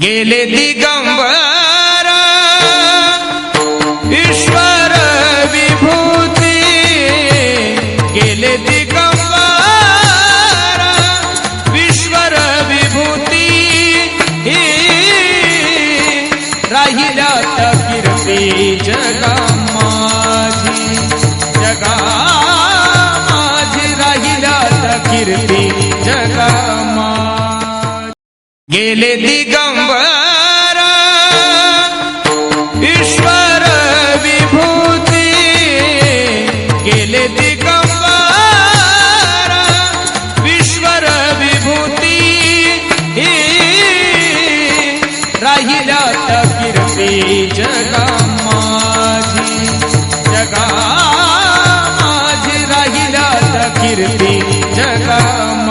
गेले दिगंबर ईश्वर विभूती. गेले दिगंबर ईश्वर विभूती. राहिल्या त्या कीर्ती जगा माझी जगा माझी राहिल्या कीर्ती जगा गेले दिगंबर ईश्वर विभूती. गेले दिगंबर ईश्वर विभूती. राहिल्या त्या कीर्ती जगा माझी जगा माझी राहिला त्या जगा